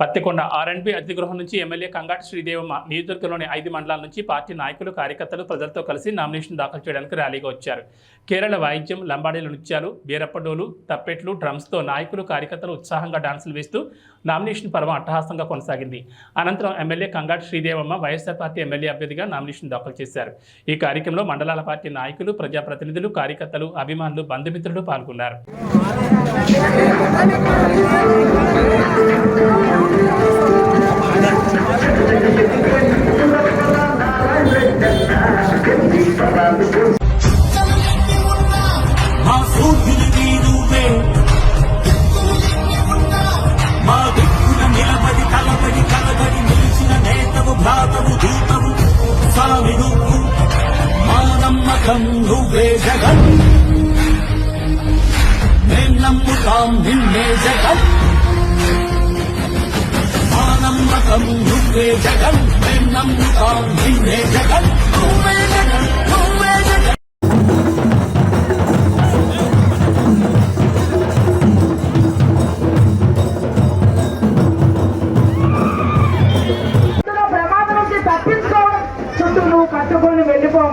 పత్తికొండ ఆర్ఎండ్బి అతిగృహం నుంచి ఎమ్మెల్యే కంగాటి శ్రీదేవమ్మ నియోజకవర్గంలోని ఐదు మండలాల నుంచి పార్టీ నాయకులు కార్యకర్తలు ప్రజలతో కలిసి నామినేషన్ దాఖలు చేయడానికి ర్యాలీగా వచ్చారు. కేరళ వాయిద్యం లంబాడీల నృత్యాలు బీరప్పడోలు తప్పెట్లు డ్రమ్స్తో నాయకులు కార్యకర్తలు ఉత్సాహంగా డాన్సులు వేస్తూ నామినేషన్ పర్వం అట్టహాసంగా కొనసాగింది. అనంతరం MLA Kangati Sridevamma YSR party MLA అభ్యర్థిగా నామినేషన్ దాఖలు చేశారు. ఈ కార్యక్రమంలో మండలాల పార్టీ నాయకులు ప్రజాప్రతినిధులు కార్యకర్తలు అభిమానులు బంధుమిత్రులు పాల్గొన్నారు. భ్రాతవు దూతవు స్వామి నువ్వు మా నమ్మకం నువ్వే జగన్ మేం నమ్ముతాం నిన్నే జగన్. మా నమ్మకం నువ్వే జగన్ మేం నమ్ముతాం నిన్నే జగన్ నువ్వే జగన్. এবং